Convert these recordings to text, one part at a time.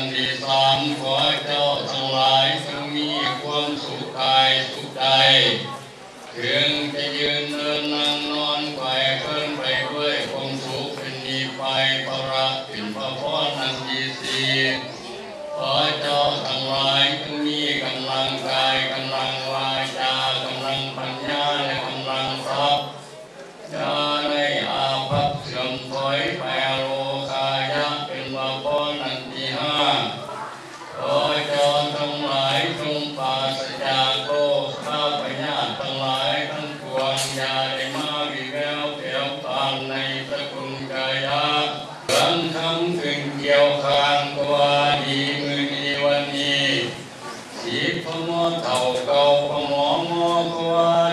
นติสามขอเจ้าทั้งหลายจงมีความสุขกายสุขใจถึงจะยืนเดินนั่งนอนไปเพิ่อไปด้วยความสุขเป็นนิพพายพระเป็นพระพรนันดีสีขอเจ้าทั้ง ถึงเกี่ยวคางกวาดีมือนีวันนี้สีพมอเท่าเก่าพมอมอกวา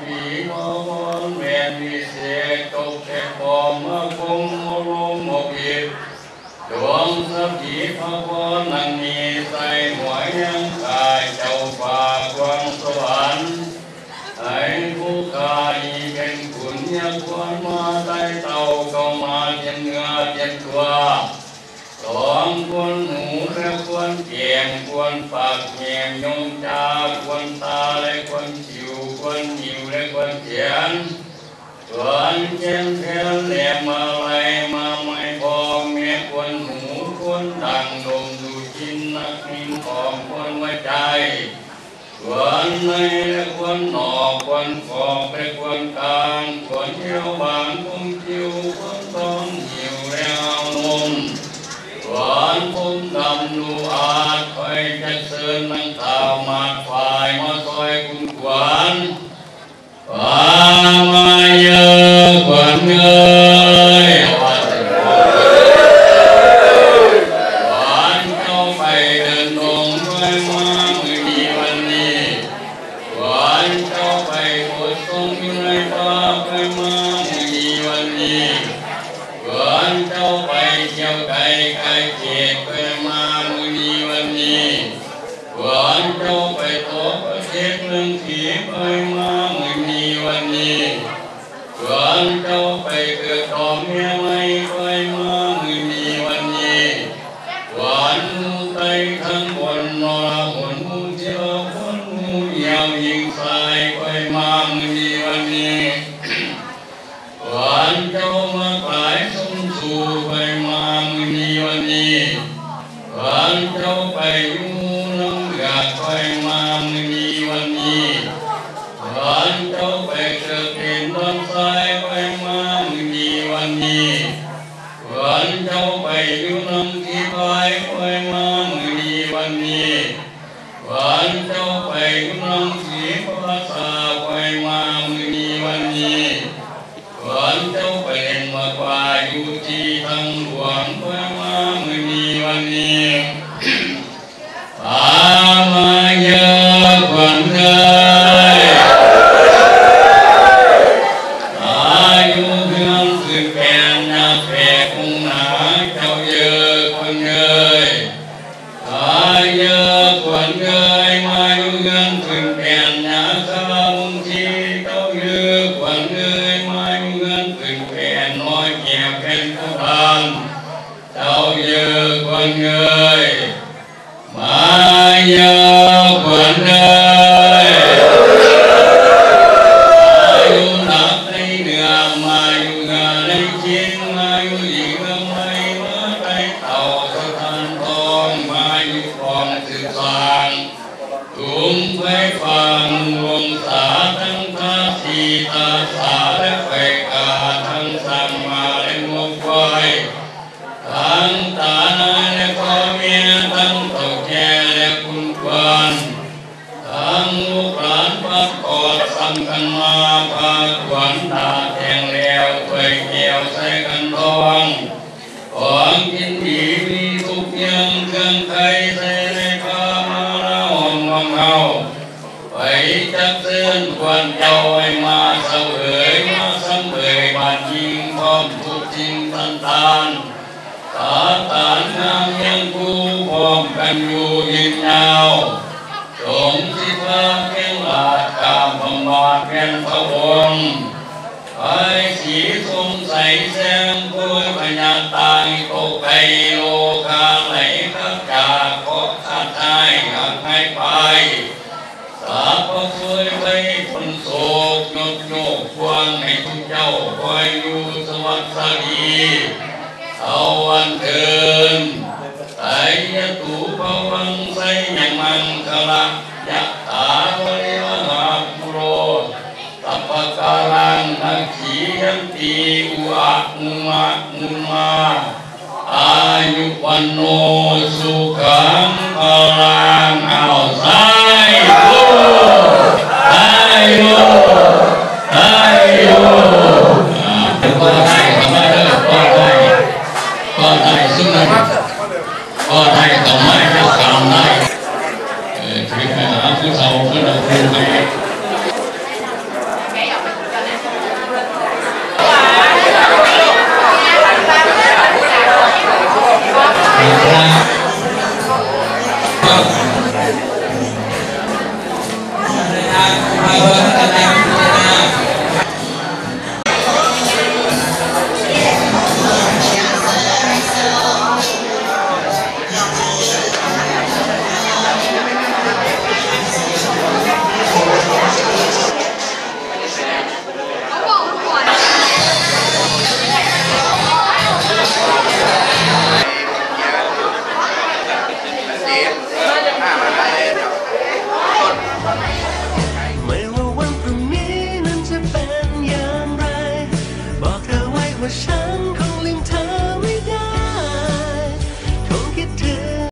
ผีมองเวียนวิเศษตกแต่พอมื่อคงมรุงหมกอิดวงสัพพิภพนังมีใส่หวยังกายาป่ากวางสวรไอ้ผู้กาเป็นขุนยังควรมาใต้เต่าก็มาเย็นงาเย็นตัวสองควรหูและควรเกียงควรปากเงียงยงจาม วนเชียงเชียงมมาไหลมาไม่พอเม่คนหูคนดังดมดูชินนักนินของคนไว้ใจควรในและควรหนอควรขอบไปควรกลางควรเที่ยวบางคงคิวควรต้องหิวแล้วนมควรคุ้มดำดูอาจคอยจะเสริญนังท้ามาฝ่ายมาส Ơi ma นเยหวังจงเป็นมากว่าอยู่ที่ทั้งหลว อะกว่าเงยมาเยอะกว่าเนยมาอยู่หนักในเหนือมาอยู่เย่างเครื่องไทยใส่ในข้ามาละหอมวังเฮาไปจักเตือนควรเจ้าให้มาเสวยมาสำเวยบานยิงพร้อมทุกจริงตันตานตาตานงามยังกูพร้อมกันอยู่ยืนยาวจงสิพาเพียงลาดกามพมาเพียงพระองค์ไอ้สีทรงใสแสงพุยพญาตายโตไกโลกาไหลข้าจากขอข้าทายหักให้ไป สาพช่วยไปคนโศกยกโยกควางให้ทุกเจ้าคอยอยู่สวัสดีเอาวันเดินไตยตูภวังไสยังมังคลังยัตตาวริวหาปุโรตัปปะการังนักขียันตีอุอะมุมะมุมาอายุวันโนสุขังพลังเอา có thầy tổng ai có cảm này thì này là phía sau mới đầu tiên này Thank you.